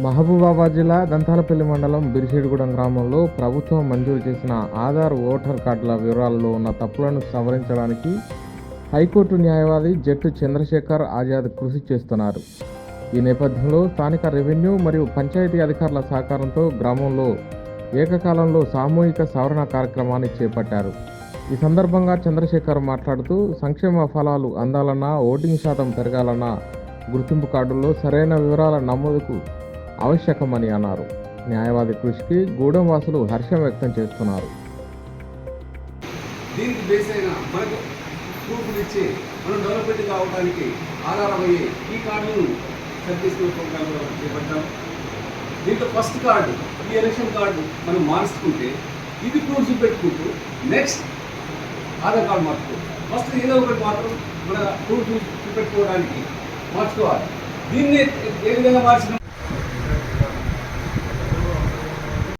మహబూబాబాద్ జిల్లా దంతాలపల్లి మండలం బిరిసిడిగూడెం గ్రామంలో ప్రభుత్వం మంజూరు చేసిన ఆధార్ ఓటర్ కార్డుల వివరాల్లో ఉన్న తప్పులను సవరించడానికి హైకోర్టు న్యాయవాది జట్టు చంద్రశేఖర్ ఆజాద్ కృషి చేస్తున్నారు. ఈ నేపథ్యంలో స్థానిక రెవెన్యూ మరియు పంచాయతీ అధికారుల సహకారంతో గ్రామంలో ఏకకాలంలో సామూహిక సవరణ కార్యక్రమాన్ని చేపట్టారు. ఈ సందర్భంగా చంద్రశేఖర్ మాట్లాడుతూ సంక్షేమ ఫలాలు అందాలన్నా ఓటింగ్ శాతం పెరగాలన్నా గుర్తింపు కార్డుల్లో సరైన వివరాల నమోదుకు ఆవశ్యకమని అన్నారు. న్యాయవాది కృషికి గూడెం వాసులు హర్షం వ్యక్తం చేస్తున్నారు. దీనికి బేస్ అయిన మనకు ప్రూఫ్లు ఇచ్చి మనం డెవలప్మెంట్ కావడానికి ఆధారమయ్యే ఈ కార్డును సర్వీసుల ప్రోగ్రామ్ చేపట్టాం. దీంట్లో ఫస్ట్ కార్డు ఈ ఎలక్షన్ కార్డు మనం మార్చుకుంటే ఇది ప్రూఫ్స్ పెట్టుకుంటూ నెక్స్ట్ ఆధార్ కార్డు మార్చుకోవాలి ఫస్ట్ ఏదో ఒకటి మాత్రం మన ప్రూఫ్ చూపెట్టుకోవడానికి మార్చుకోవాలి. దీన్ని ఏ విధంగా మార్చిన?